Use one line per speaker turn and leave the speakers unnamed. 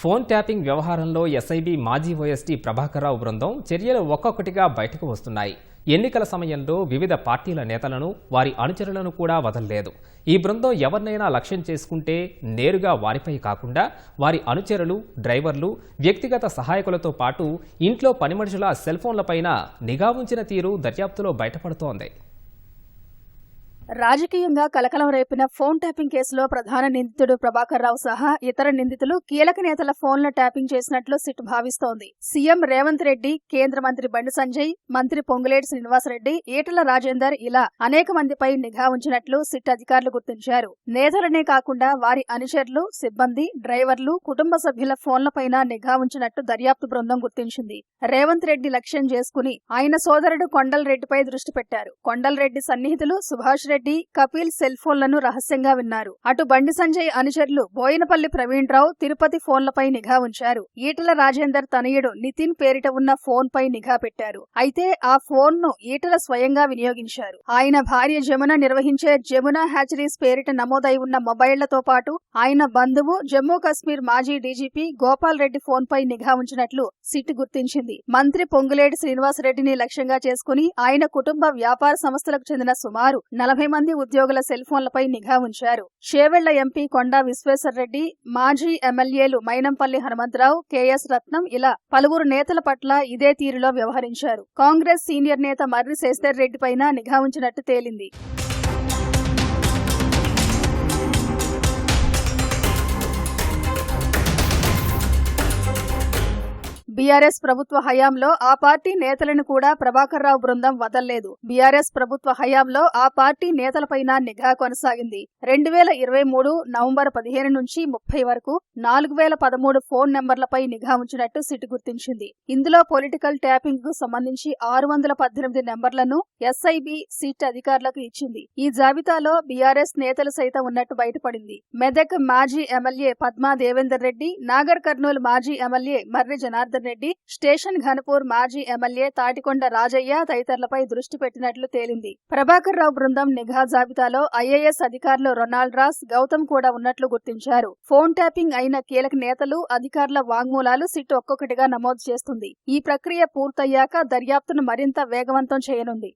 Phone tapping వ్యవహారంలో SIB మాజీ OST Prabhakar Rao బృందం చర్యలు ఒక్కొక్కటిగా బయటకు వస్తున్నాయి. ఎన్నికల సమయంలో వివిధ పార్టీల నేతలను వారి అనుచరులను కూడా వదలలేదు. ఈ బృందం ఎవరినైనా లక్ష్యం చేసుకుంటే నేరుగా వారిపై కాకుండా వారి అనుచరులు డ్రైవర్లు వ్యక్తిగత సహాయకులతో పాటు ఇంట్లో పనిమనుషుల సెల్ఫోన్లపైన నిఘా ఉంచిన తీరు దర్యాప్తులో బయటపడుతోంది.
రాజకీయంగా కలకలం రేపిన ఫోన్ ట్యాపింగ్ కేసులో ప్రధాన నిందితుడు ప్రభాకర్ రావు సహా ఇతర నిందితులు కీలక నేతల ఫోన్ల ట్యాపింగ్ చేసినట్లు సిట్ భావిస్తోంది. సీఎం రేవంత్ రెడ్డి కేంద్ర మంత్రి బండి సంజయ్ మంత్రి పొంగులేటి శ్రీనివాసరెడ్డి ఈటల రాజేందర్ ఇలా అనేక మందిపై నిఘా ఉంచినట్లు సిట్ అధికారులు గుర్తించారు. నేతలనే కాకుండా వారి అనుచరులు సిబ్బంది డ్రైవర్లు కుటుంబ సభ్యుల ఫోన్లపైన నిఘా ఉంచినట్టు దర్యాప్తు బృందం గుర్తించింది. రేవంత్ రెడ్డి లక్ష్యం చేసుకుని ఆయన సోదరుడు కొండల్ రెడ్డిపై దృష్టి పెట్టారు. కొండల్ రెడ్డి సన్నిహితులు సుభాష్ రెడ్డి రెడ్డి కపిల్ సెల్ ఫోన్లను రహస్యంగా విన్నారు. అటు బండి సంజయ్ అనుచరులు బోయినపల్లి ప్రవీణ్ రావు తిరుపతి ఫోన్లపై నిఘా ఉంచారు. ఈటల రాజేందర్ తనయుడు నితిన్ పేరిట ఉన్న ఫోన్ పై నిఘా పెట్టారు. అయితే ఆ ఫోన్ను ఈటల స్వయంగా వినియోగించారు. ఆయన భార్య జమున నిర్వహించే జమున హ్యాచరీస్ పేరిట నమోదై ఉన్న మొబైళ్ళతో పాటు ఆయన బంధువు జమ్మూ కశ్మీర్ మాజీ డీజీపీ గోపాల్ రెడ్డి ఫోన్ పై నిఘా ఉంచినట్లు సిట్ గుర్తించింది. మంత్రి పొంగులేటి శ్రీనివాసరెడ్డిని లక్ష్యంగా చేసుకుని ఆయన కుటుంబ వ్యాపార సంస్థలకు చెందిన సుమారు నలభై మంది ఉద్యోగుల సెల్ ఫోన్లపై నిఘా ఉంచారు. షేవెళ్ళ ఎంపీ కొండా విశ్వేశ్వరరెడ్డి మాజీ ఎమ్మెల్యేలు మైనంపల్లి హనుమంతరావు కెఎస్ రత్నం ఇలా పలువురు నేతల పట్ల ఇదే తీరులో వ్యవహరించారు. కాంగ్రెస్ సీనియర్ నేత మర్రి శేస్తర్ రెడ్డిపైన నిఘా ఉంచినట్టు తేలింది. బీఆర్ఎస్ ప్రభుత్వ హయాంలో ఆ పార్టీ నేతలను కూడా ప్రభాకర్ రావు బృందం వదల్లేదు. బీఆర్ఎస్ ప్రభుత్వ హయాంలో ఆ పార్టీ నేతలపైన నిఘా కొనసాగింది. రెండు వేల ఇరవై మూడు నవంబర్ పదిహేను నుంచి ముప్పై వరకు నాలుగు వేల పదమూడు ఫోన్ నెంబర్లపై నిఘా ఉంచినట్టు సిట్ గుర్తించింది. ఇందులో పొలిటికల్ ట్యాపింగ్కు సంబంధించి ఆరు వందల పద్దెనిమిది నెంబర్లను ఎస్ఐబి సిట్ అధికారులకు ఇచ్చింది. ఈ జాబితాలో బీఆర్ఎస్ నేతలు సైతం ఉన్నట్టు బయటపడింది. మెదక్ మాజీ ఎమ్మెల్యే పద్మా దేవేందర్ రెడ్డి నాగర్ కర్నూలు మాజీ ఎమ్మెల్యే మర్రి జనార్దన్ రెడ్డి రెడ్డి స్టేషన్ ఘనపూర్ మాజీ ఎమ్మెల్యే తాటికొండ రాజయ్య తదితరులపై దృష్టి పెట్టినట్లు తేలింది. ప్రభాకర్ రావు బృందం నిఘా జాబితాలో ఐఏఎస్ అధికారులు రొనాల్డ్ రాస్ గౌతమ్ కూడా ఉన్నట్లు గుర్తించారు. ఫోన్ ట్యాపింగ్ అయిన కీలక నేతలు అధికారుల వాంగ్మూలాలు సిట్ ఒక్కొక్కటిగా నమోదు చేస్తుంది. ఈ ప్రక్రియ పూర్తయ్యాక దర్యాప్తును మరింత వేగవంతం చేయనుంది.